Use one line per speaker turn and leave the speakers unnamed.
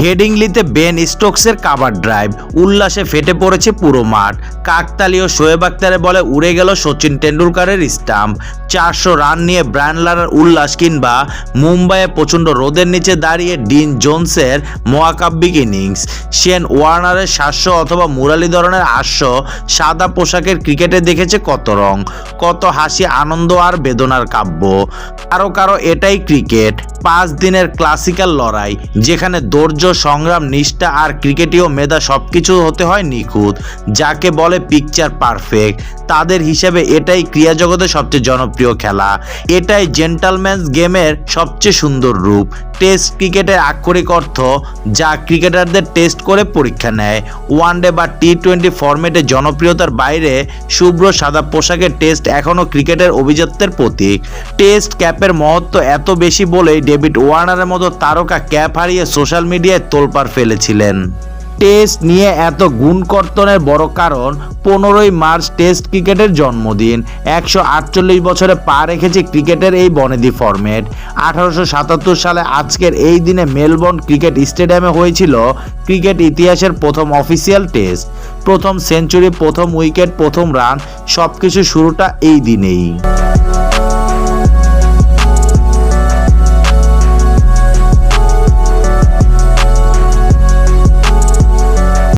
হেডিংলিতে Ben স্টোকসের cover drive. উল্লাসে ফেটে পড়েছে পুরো মাঠ। কাকতালীয় শোয়েব আক্তারের বলে উড়ে গেল সচিন টেন্ডুলকারের স্টাম্প। চারশো রান নিয়ে ব্রায়ান লারার উল্লাস কিংবা মুম্বাইয়ে প্রচণ্ড রোদের নিচে দাঁড়িয়ে ডিন জোনসের মহাকাব্যিক ইনিংস। শেন ওয়ার্নারের সাতশো অথবা মুরালিধরনের আটশো সাদা পোশাকের ক্রিকেটে দেখেছে কত রং, কত হাসি, আনন্দ আর বেদনার কাব্য। কারও কারও এটাই ক্রিকেট, পাঁচ দিনের ক্লাসিক্যাল লড়াই, যেখানে ধৈর্য সংগ্রাম, নিষ্ঠা আর ক্রিকেটীয় মেধা সবকিছু হতে হয় নিখুঁত। যাকে বলে পিকচার পারফেক্ট তাদের হিসেবে এটাই ক্রিয়া জগতের সবচেয়ে জনপ্রিয় খেলা। এটাই জেন্টালম্যানস গেমের সবচেয়ে সুন্দর রূপ। টেস্ট ক্রিকেটের আক্ষরিক অর্থ, যা ক্রিকেটারদের টেস্ট করে পরীক্ষা নেয়। ওয়ানডে বা টি টোয়েন্টি ফরম্যাটে জনপ্রিয়তার বাইরে শুভ্র সাদা পোশাকের টেস্ট এখনও ক্রিকেটের অভিজাত্যের প্রতীক। টেস্ট ক্যাপের মহত্ব এত বেশি বলেই ডেভিড ওয়ার্নারের মতো তারকা ক্যাপ হারিয়ে সোশ্যাল মিডিয়ায় তোলপাড় ফেলেছিলেন। টেস্ট নিয়ে এত গুণকর্তনের বড় কারণ, পনেরোই মার্চ টেস্ট ক্রিকেটের জন্মদিন। একশো আটচল্লিশ বছরে পা রেখেছে ক্রিকেটের এই বনেদি ফরম্যাট। আঠারোশো সাতাত্তর সালে আজকের এই দিনে মেলবোর্ন ক্রিকেট স্টেডিয়ামে হয়েছিল ক্রিকেট ইতিহাসের প্রথম অফিসিয়াল টেস্ট। প্রথম সেঞ্চুরি, প্রথম উইকেট, প্রথম রান সব কিছু শুরুটা এই দিনেই।